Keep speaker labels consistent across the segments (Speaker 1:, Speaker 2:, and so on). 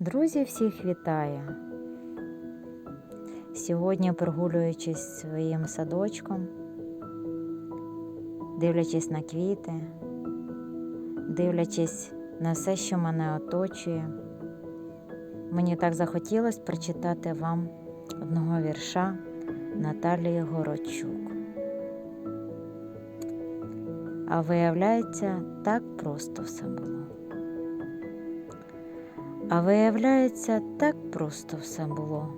Speaker 1: Друзі, всіх вітаю! Сьогодні, прогулюючись своїм садочком, дивлячись на квіти, дивлячись на все, що мене оточує, мені так захотілося прочитати вам одного вірша Наталії Городчук. А виявляється, так просто все було. А виявляється, так просто все було.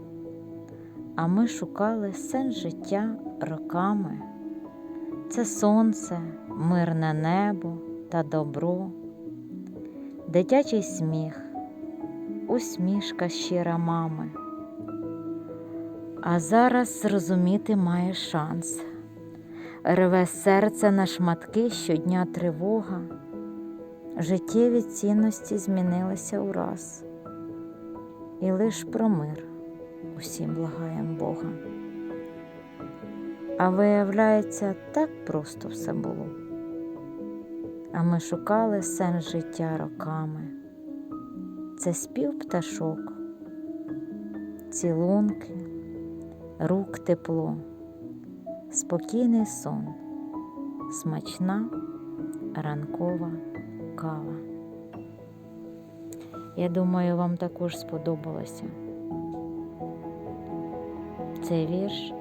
Speaker 1: А ми шукали сенс життя роками. Це сонце, мирне небо та добро, дитячий сміх, усмішка щира мами. А зараз зрозуміти має шанс. Рве серце на шматки щодня тривога. Життєві цінності змінилися ураз, і лиш про мир усім благаєм Бога. А виявляється, так просто все було. А ми шукали сенс життя роками. Це спів пташок, цілунки, рук тепло, спокійний сон, смачна ранкова кава. Я думаю, вам також сподобалося цей вірш.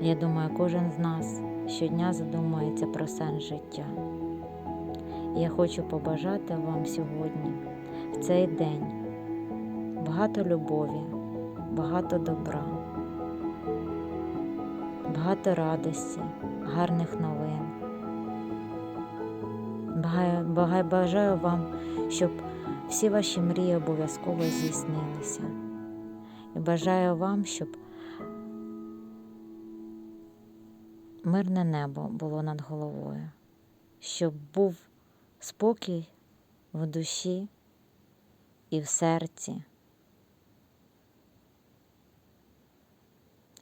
Speaker 1: Я думаю, кожен з нас щодня задумується про сенс життя. Я хочу побажати вам сьогодні, в цей день, багато любові, багато добра, багато радості, гарних новин. Бажаю вам, щоб всі ваші мрії обов'язково здійснилися. І бажаю вам, щоб мирне небо було над головою, щоб був спокій в душі і в серці.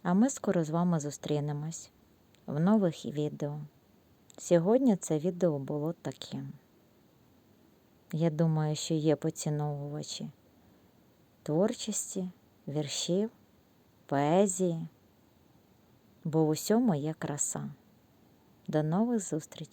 Speaker 1: А ми скоро з вами зустрінемось в нових відео. Сьогодні це відео було таким. Я думаю, що є поціновувачі творчості, віршів, поезії, бо в усьому є краса. До нових зустрічей!